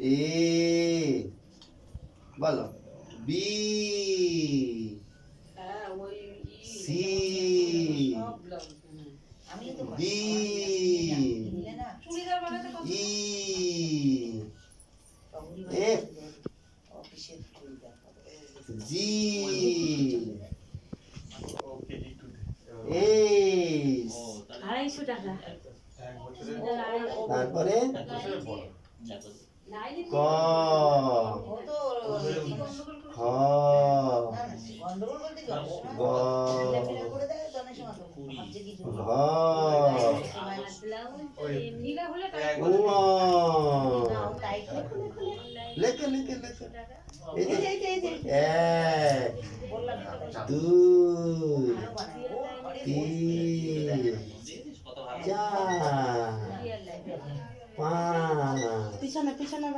এ বলো। বি। হ্যাঁ C. D. ই। তখনই এ। জি। ওকে জি এইচ তারপরে? ক। খ। লেখে লেখে লেখে। এক দুই তিন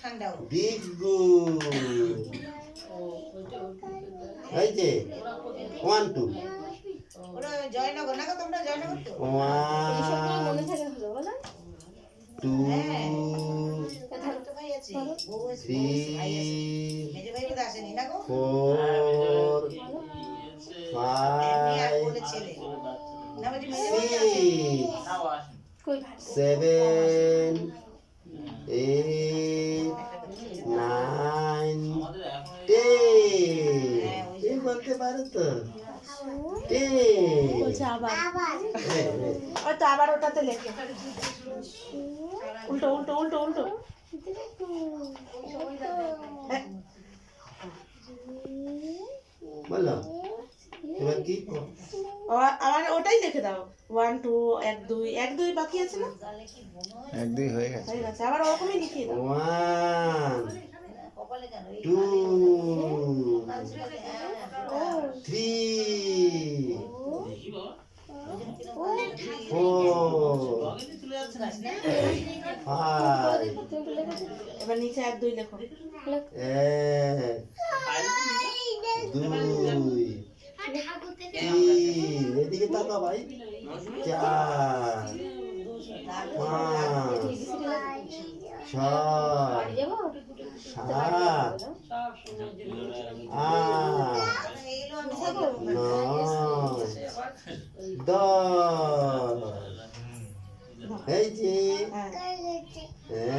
ঠান্ডা ও। ডিগু এই যে ওয়ান টু ওরা জয়নগর না তোমরা জয়নগর তো? One two three four five six seven eight nine ten এই বলতে পারো। তো? আবার। ওটাতে লেখে। উল্টো উল্টো উল্টো উল্টো। বলো এবার কি আবার- আবার ওটাই লিখে দাও। ওয়ান টু এক দুই এক দুই বাকি আছে না? এক দুই হয়ে গেছে। হয়ে গেছে আবার ওরকমই লিখিয়ে দাও। One two three four five এবার নিচে এক দুই লেখো। এক দুই তিন তাকা ভাই। এইগুলো আমি দেখব। নয়